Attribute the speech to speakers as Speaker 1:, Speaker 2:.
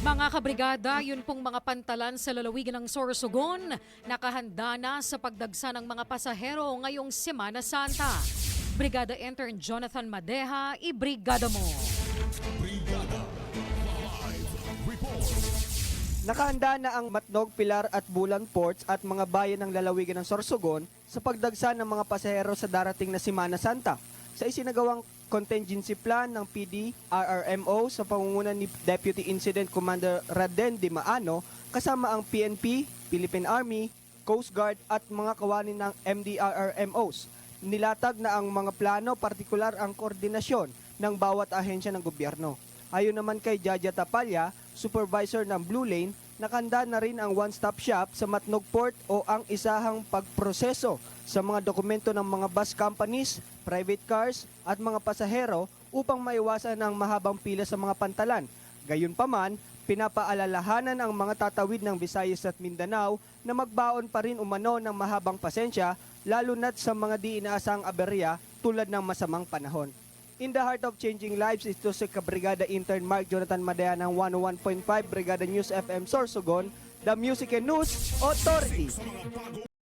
Speaker 1: Mga kabrigada, yun pong mga pantalan sa lalawigan ng Sorsogon, nakahanda na sa pagdagsa ng mga pasahero ngayong Semana Santa. Brigada Intern Jonathan Madeha, ibrigada mo.
Speaker 2: Nakahanda na ang Matnog, Pilar at Bulan Ports at mga bayan ng lalawigan ng Sorsogon sa pagdagsa ng mga pasahero sa darating na Semana Santa. Sa isinagawang contingency plan ng PD RRMO sa pangunguna ni Deputy Incident Commander Raden Di Maano kasama ang PNP, Philippine Army, Coast Guard at mga kawani ng MDRRMOs. Nilatag na ang mga plano, partikular ang koordinasyon ng bawat ahensya ng gobyerno. Ayon naman kay Jaja Tapalya, supervisor ng Blue Lane, nakanda na rin ang one-stop shop sa Matnog Port o ang isahang pagproseso sa mga dokumento ng mga bus companies, private cars at mga pasahero upang maiwasan ang mahabang pila sa mga pantalan. Gayunpaman, pinapaalalahanan ang mga tatawid ng Visayas at Mindanao na magbaon pa rin umano ng mahabang pasensya lalo na't sa mga di inaasang aberya tulad ng masamang panahon. In the heart of changing lives, ito si Kabrigada Intern Mark Jonathan Madea ng 101.5 Brigada News FM Sorsogon, the Music and News Authority.